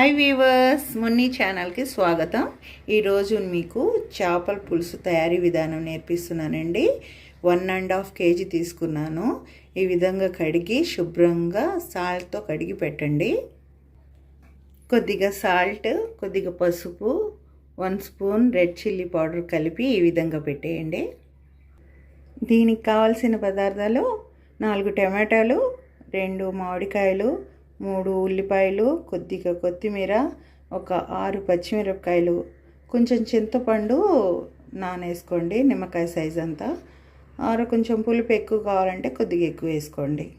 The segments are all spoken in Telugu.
హాయ్ వీవర్స్ మున్ని ఛానల్కి స్వాగతం. ఈరోజు మీకు చేపల పులుసు తయారీ విధానం నేర్పిస్తున్నానండి. వన్ అండ్ హాఫ్ కేజీ తీసుకున్నాను. ఈ విధంగా కడిగి శుభ్రంగా సాల్ట్తో కడిగి పెట్టండి. కొద్దిగా సాల్ట్ కొద్దిగా పసుపు one spoon red chilli powder కలిపి ఈ విధంగా పెట్టేయండి. దీనికి కావాల్సిన పదార్థాలు నాలుగు టమాటాలు రెండు మామిడికాయలు మూడు ఉల్లిపాయలు కొద్దిగా కొత్తిమీర ఒక ఆరు పచ్చిమిరపకాయలు. కొంచెం చింతపండు నానేసుకోండి నిమ్మకాయ సైజ్ అంతా. ఆరు కొంచెం పులుపు ఎక్కువ కావాలంటే కొద్దిగా ఎక్కువ వేసుకోండి.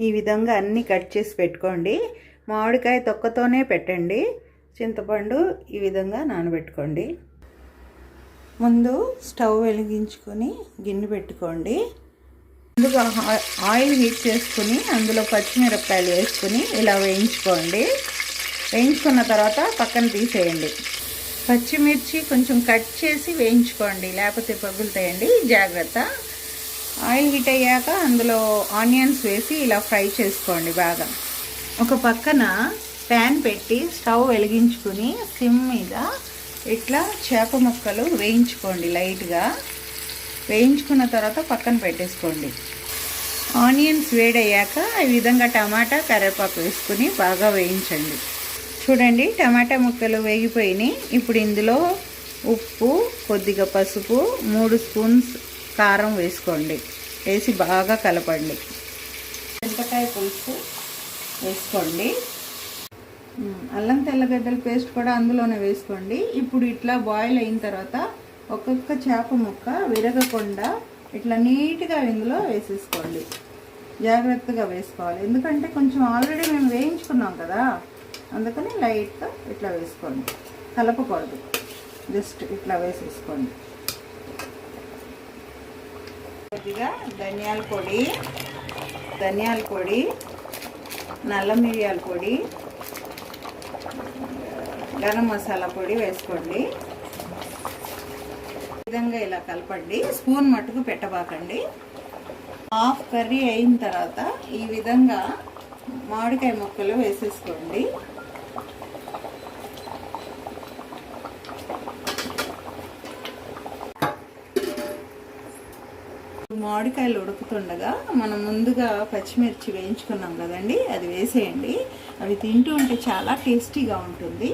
ఈ విధంగా అన్నీ కట్ చేసి పెట్టుకోండి. మామిడికాయ తొక్కతోనే పెట్టండి. చింతపండు ఈ విధంగా నానబెట్టుకోండి. ముందు స్టవ్ వెలిగించుకొని గిన్నె పెట్టుకోండి. ముందుగా ఆయిల్ హీట్ చేసుకుని అందులో పచ్చిమిరపకాయలు వేసుకుని ఇలా వేయించుకోండి. వేయించుకున్న తర్వాత పక్కన తీసేయండి. పచ్చిమిర్చి కొంచెం కట్ చేసి వేయించుకోండి లేకపోతే పగులుతాయండి. జాగ్రత్త. ఆయిల్ హీట్ అయ్యాక అందులో ఆనియన్స్ వేసి ఇలా ఫ్రై చేసుకోండి బాగా. ఒక పక్కన ప్యాన్ పెట్టి స్టవ్ వెలిగించుకుని సిమ్ మీద ఇట్లా చేప ముక్కలు వేయించుకోండి లైట్గా. వేయించుకున్న తర్వాత పక్కన పెట్టేసుకోండి. ఆనియన్స్ వేడయ్యాక ఈ విధంగా టమాటా కరివేపాకు వేసుకుని బాగా వేయించండి. చూడండి టమాటా ముక్కలు వేగిపోయినాయి. ఇప్పుడు ఇందులో ఉప్పు కొద్దిగా పసుపు మూడు స్పూన్స్ కారం వేసుకోండి. వేసి బాగా కలపండి. చింతకాయ పులుసు వేసుకోండి. అల్లం తెల్లగడ్డల పేస్ట్ కూడా అందులోనే వేసుకోండి. ఇప్పుడు ఇట్లా బాయిల్ అయిన తర్వాత ఒక్కొక్క చేప ముక్క విరగకుండా ఇట్లా నీట్గా ఇందులో వేసేసుకోండి. జాగ్రత్తగా వేసుకోవాలి. ఎందుకంటే కొంచెం ఆల్రెడీ మేము వేయించుకున్నాం కదా అందుకని లైట్గా ఇట్లా వేసుకోండి. కలపకూడదు. జస్ట్ ఇట్లా వేసేసుకోండి. కొద్దిగా ధనియాల పొడి ధనియాల పొడి నల్ల మిరియాల పొడి గరం మసాలా పొడి వేసుకోండి. విధంగా ఇలా కలపండి. స్పూన్ మట్టుకు పెట్టబాకండి. హాఫ్ కర్రీ అయిన తర్వాత ఈ విధంగా మామిడికాయ ముక్కలు వేసేసుకోండి. మామిడికాయలు ఉడుకుతుండగా మనం ముందుగా పచ్చిమిర్చి వేయించుకున్నాం కదండి అది వేసేయండి. అవి తింటూ ఉంటే చాలా టేస్టీగా ఉంటుంది.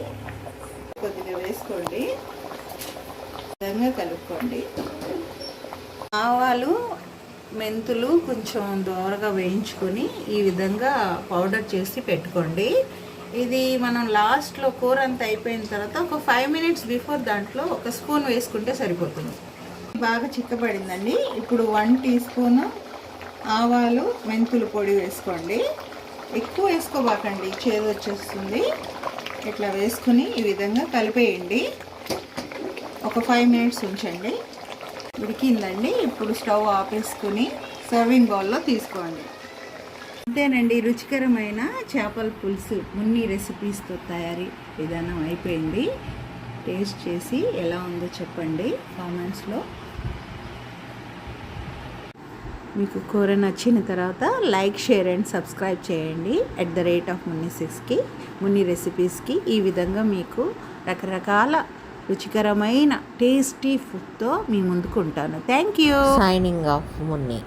కొద్దిగా వేసుకోండి. విధంగా కలుపుకోండి. ఆవాలు మెంతులు కొంచెం దోరగా వేయించుకొని ఈ విధంగా పౌడర్ చేసి పెట్టుకోండి. ఇది మనం లాస్ట్లో కూర అంతా అయిపోయిన తర్వాత ఒక ఫైవ్ మినిట్స్ బిఫోర్ దాంట్లో ఒక స్పూన్ వేసుకుంటే సరిపోతుంది. బాగా చిక్కబడిందండి. ఇప్పుడు వన్ టీ స్పూన్ ఆవాలు మెంతులు పొడి వేసుకోండి. ఎక్కువ వేసుకోబాకండి. చేదు వచ్చేస్తుంది. ఇట్లా వేసుకుని ఈ విధంగా కలిపేయండి. ఒక ఫైవ్ మినిట్స్ ఉంచండి. ఉడికిందండి ఇప్పుడు స్టవ్ ఆపేసుకుని సర్వింగ్ బౌల్లో తీసుకోండి. అంతేనండి రుచికరమైన చేపల పులుసు మున్ని రెసిపీస్తో తయారీ విధానం అయిపోయింది. టేస్ట్ చేసి ఎలా ఉందో చెప్పండి కామెంట్స్లో మీకు కూర నచ్చిన తర్వాత లైక్ షేర్ అండ్ సబ్స్క్రైబ్ చేయండి. At the rate of Munni సిక్స్కి మున్ని రెసిపీస్కి ఈ విధంగా మీకు రకరకాల రుచికరమైన టేస్టీ ఫుడ్తో మీ ముందుకు ఉంటాను. Thank you signing off Munni